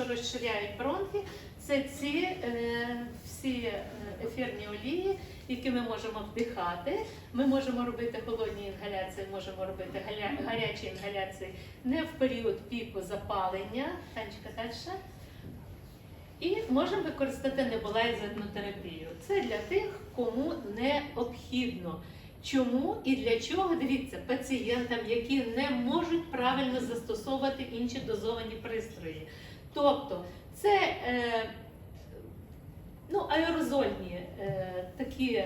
що розширяють бронхи, це ці е, всі е, ефірні олії, які ми можемо вдихати. Ми можемо робити холодні інгаляції, можемо робити гарячі інгаляції не в період піку запалення. Танечка, далі. І можемо використати небулайзерну терапію. Це для тих, кому необхідно. Чому і для чого? Дивіться, пацієнтам, які не можуть правильно застосовувати інші дозовані пристрої. Тобто це е, ну, аерозольні е, такі.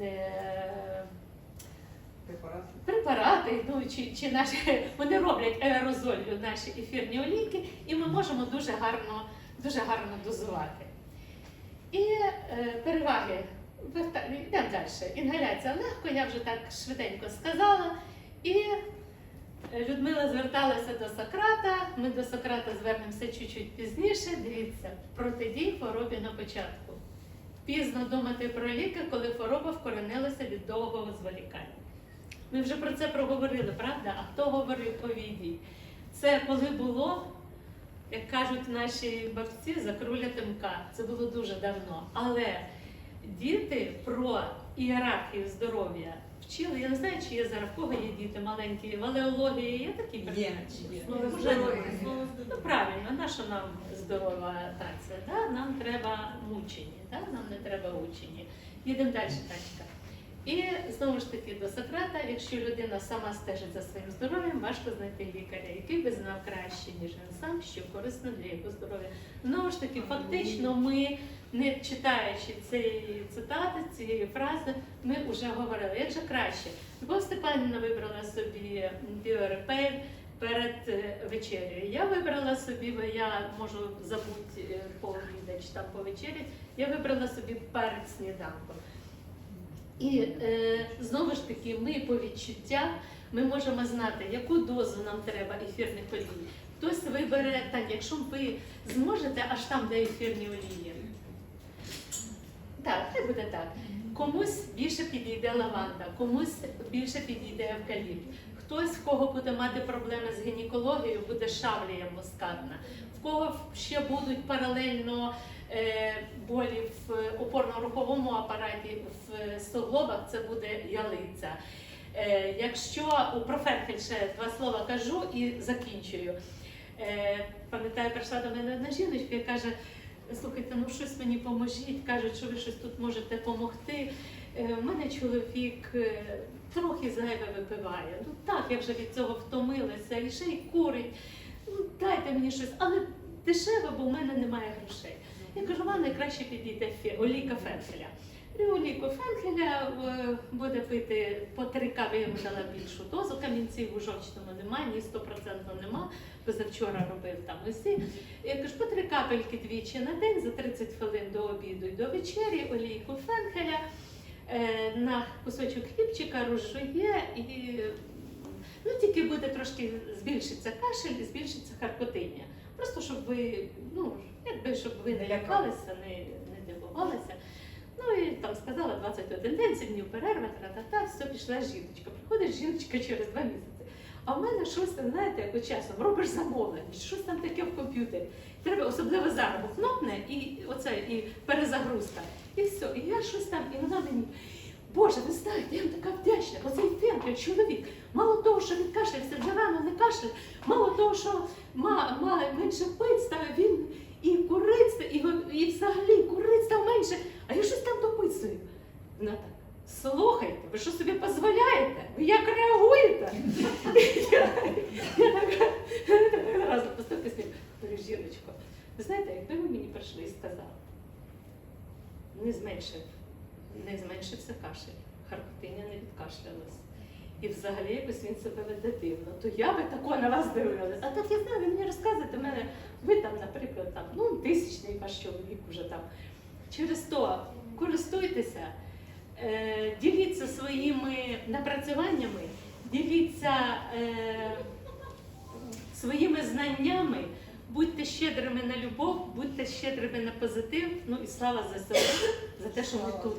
Е, Препарат. препарати, ну чи, чи наші вони роблять аерозолью наші ефірні олійки, і ми можемо дуже гарно, дуже гарно дозувати. І е, переваги йдемо далі. Інгаляція легко, я вже так швиденько сказала. І Людмила зверталася до Сократа. Ми до Сократа звернемося чуть-чуть пізніше. Дивіться, протидій хворобі на початку. Пізно думати про ліки, коли хвороба вкоренилася від довгого зволікання. Ми вже про це проговорили, правда? А хто говорив повідій? Це коли було, як кажуть наші бабці, за круля тимка. Це було дуже давно. Але діти про ієрархію здоров'я вчили. Я не знаю, чи є зараз в кого є діти маленькі. валеологія є такі є. Ну. Ну правильно, наша нам здорова тація. Да? Нам треба мучені, да? нам не треба учені. Їдемо далі, Танечка. І знову ж таки до Сократа, якщо людина сама стежить за своїм здоров'ям, важко знайти лікаря, який би знав краще, ніж він сам, що корисно для його здоров'я. Знову ж таки, фактично, ми, не читаючи цієї цитати, цієї фрази, ми вже говорили, як же краще. Любов Степанівна вибрала собі біорепейн перед е, вечерею. Я вибрала собі, бо я можу забути е, пообідати чи там повечерять, я вибрала собі перед сніданком. І е, знову ж таки, ми по відчуттях ми можемо знати, яку дозу нам треба ефірних олій. Хтось вибере так, якщо ви зможете аж там, де ефірні олії. Так, хай буде так. Комусь більше підійде лаванда, комусь більше підійде евкаліпт. Хтось, в кого буде мати проблеми з гінекологією, буде шавлія мускатна. В кого ще будуть паралельно болі в опорно-руховому апараті, в суглобах, це буде ялиця. Е, якщо у проферфель ще два слова кажу і закінчую. Е, пам'ятаю, прийшла до мене одна жіночка і каже: слухайте, ну щось мені поможіть, кажуть, що ви щось тут можете допомогти. У мене чоловік е, трохи зайве випиває. Ну так, я вже від цього втомилася, і ще й курить. Ну, дайте мені щось, але дешеве, бо в мене немає грошей. Я кажу, вам найкраще підійде олійка фенхеля. І олійку фенхеля е, буде пити по три кави, я йому дала більшу дозу. Камінців у жовчному немає, ні 100% нема. Позавчора робив там усі. Я кажу, по три капельки двічі на день за 30 хвилин до обіду і до вечері, олійку фенхеля, е, на кусочок хлібчика розжує і ну, тільки буде трошки збільшиться кашель і збільшиться харкотиння. Просто щоб ви, ну, щоб ви не лякалися, не, не дивувалися. Ну і там сказала 21 день, 7 днів перерва, та-та-та, все, пішла жіночка. Приходить жіночка через два місяці. А в мене щось там, знаєте, як часом робиш замовлення, щось там таке в комп'ютері. Треба особливо зараз кнопне і оце, і перезагрузка. І все. І я щось там, і вона мені. Боже, ви знаєте, я вам така вдячна, оцей фенкель, чоловік. Мало того, що він кашлявся, вже рано не кашляє, мало того, що ма, менше пить він і курить, став, і, і взагалі курить став менше, а я щось там дописую. Вона так, слухайте, ви що собі дозволяєте? Ви як реагуєте? Я, така одразу поступки з ним. Говорю, жіночко, ви знаєте, якби ви мені прийшли і сказали, не зменшив, не зменшився кашель, харкотиня не відкашлялась. І взагалі якось він себе веде дивно, то я би тако на вас дивилась. А так я знаю, ви мені розказуєте, мене ви там, наприклад, там, ну, тисячний ваш чоловік уже там. Через то користуйтеся, е, діліться своїми напрацюваннями, діліться е, своїми знаннями, будьте щедрими на любов, будьте щедрими на позитив. Ну і слава ЗСУ за те, що ми тут.